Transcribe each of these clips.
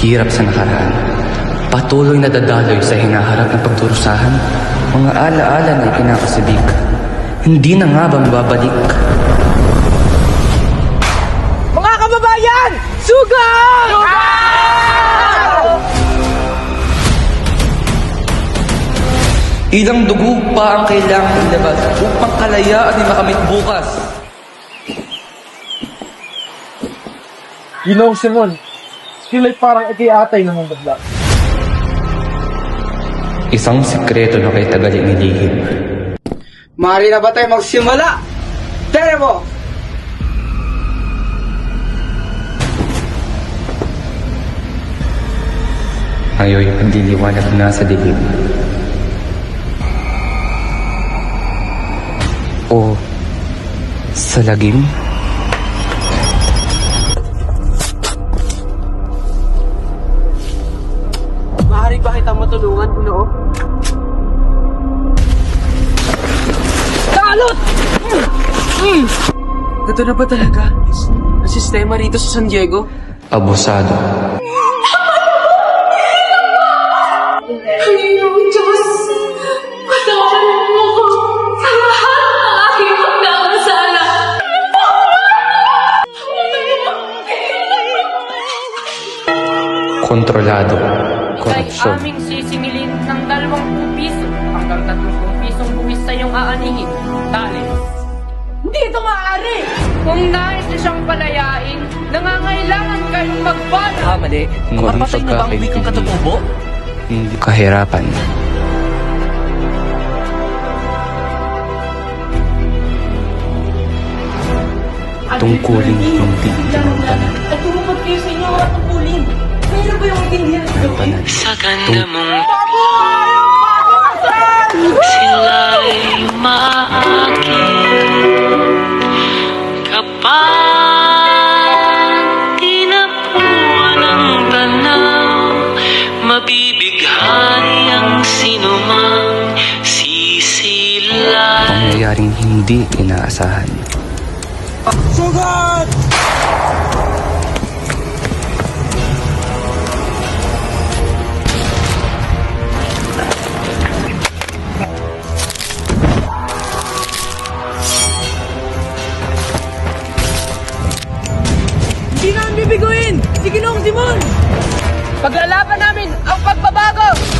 hirap sa nakaraan. Patuloy na dadaloy sa hinaharap ng pagdurusahan. Mga alaala na ikinakasibik. Hindi na nga ba mababalik? Mga kababayan! Sugat! Ilang dugo pa ang kailangan ilabas upang kalayaan ay makamit bukas. Ginoong Simon, sila'y parang ikiatay ng mundadla. Isang sikreto na kay tagali nilihim. Mari na ba tayo magsimula? Teremo! Ayo'y pagliliwanag na sa dilim. O sa lagim? Ito na ba talaga? Ang sistema rito sa San Diego? Abusado. Panginoong Diyos, patawarin mo ko sa lahat ng aking pagkakasala. Kontrolado. Ika'y Korupsyon. aming sisingilin ng dalawang piso hanggang tatlong pisong buwis sa iyong aanihin. Tali. Hindi ito maaari! Kung nais niyo siyang palayain, nangangailangan kayong magbala. Ah, mali. Ngunit Mapatay na ba ang wikang katutubo? Hindi kahirapan. Tungkulin hindi kinamtanan. At tumupad kayo sa inyo at tungkulin. Mayroon ba yung intindihan sa gawin? Sa ganda mong sila'y hindi inaasahan. Sugat! Hindi namin bibiguin! Si Ginong Simon! Paglalaban namin ang pagbabago!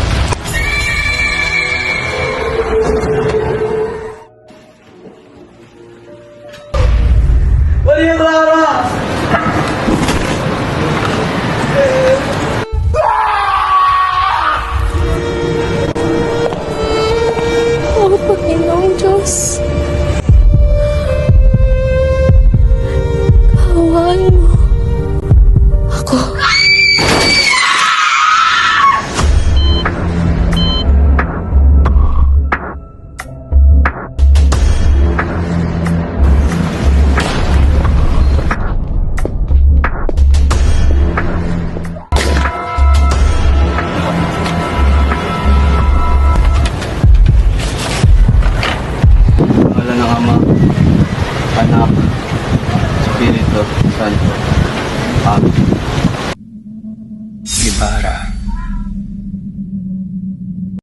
啊。